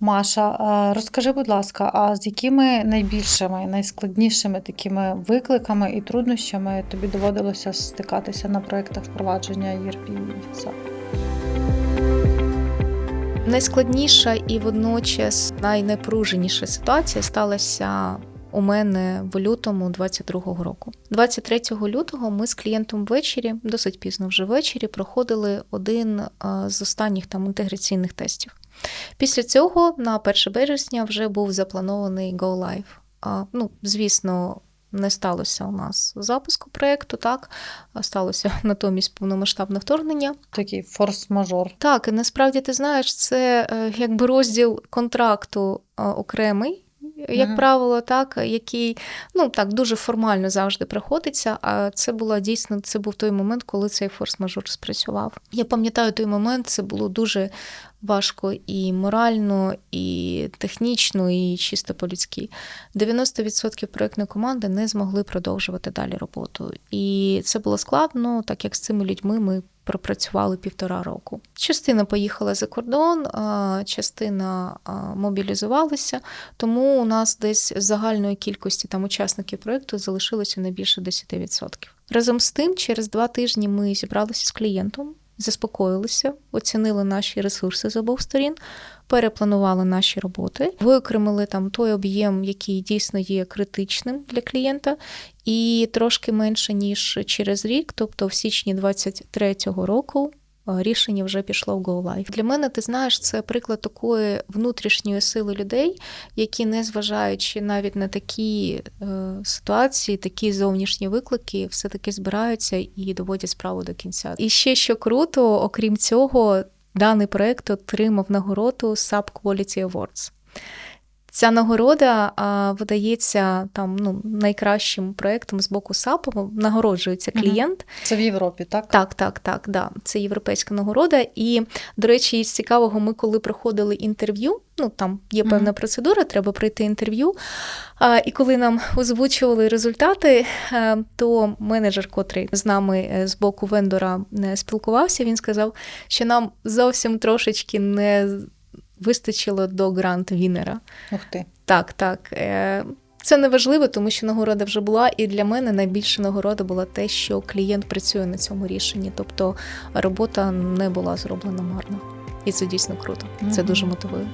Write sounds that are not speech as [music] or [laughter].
Маша, розкажи, будь ласка, а з якими найбільшими, найскладнішими такими викликами і труднощами тобі доводилося стикатися на проєктах впровадження ERP від Найскладніша і водночас найнепруженіша ситуація сталася у мене в лютому 22-го року. 23 лютого ми з клієнтом ввечері, досить пізно вже ввечері, проходили один е, з останніх там інтеграційних тестів. Після цього на 1 березня вже був запланований Go Live. А, Ну, звісно, не сталося у нас запуску проєкту, так сталося [laughs] натомість повномасштабне вторгнення. Такий форс-мажор. Так, і насправді ти знаєш, це е, якби розділ контракту окремий. Як Мгм. правило, так, який ну так дуже формально завжди приходиться. А це була дійсно це був той момент, коли цей форс-мажор спрацював. Я пам'ятаю той момент, це було дуже важко і морально, і технічно, і чисто по-людськи. 90% проєктної команди не змогли продовжувати далі роботу. І це було складно, так як з цими людьми ми пропрацювали півтора року. Частина поїхала за кордон, частина мобілізувалася, тому у нас десь загальної кількості там учасників проєкту залишилося не більше 10%. Разом з тим, через два тижні ми зібралися з клієнтом, заспокоїлися, оцінили наші ресурси з обох сторін, перепланували наші роботи, виокремили там той об'єм, який дійсно є критичним для клієнта, і трошки менше ніж через рік, тобто в січні 23-го року. Е, Рішення вже пішло в Go. Для мене, ти знаєш, це приклад такої внутрішньої сили людей, які, не зважаючи навіть на такі е, ситуації, такі зовнішні виклики, все-таки збираються і доводять справу до кінця. І ще що круто, окрім цього, даний проект отримав нагороду SAP Quality Awards. Ця нагорода а, видається там ну, найкращим проектом з боку САПу, нагороджується клієнт. Це в Європі, так? Так, так, так, да. Це європейська нагорода. І, до речі, із цікавого, ми коли проходили інтерв'ю, ну там є певна процедура, треба пройти інтерв'ю. А, і коли нам озвучували результати, е, то менеджер, котрий з нами е, з боку вендора е, спілкувався, він сказав, що нам зовсім трошечки не вистачило до грант Вінера. Ух ти. Так, так. е, Це не важливо, тому що нагорода вже була, і для мене найбільша нагорода була те, що клієнт працює на цьому рішенні. Тобто робота не була зроблена марно. І це дійсно круто. Це дуже мотивує.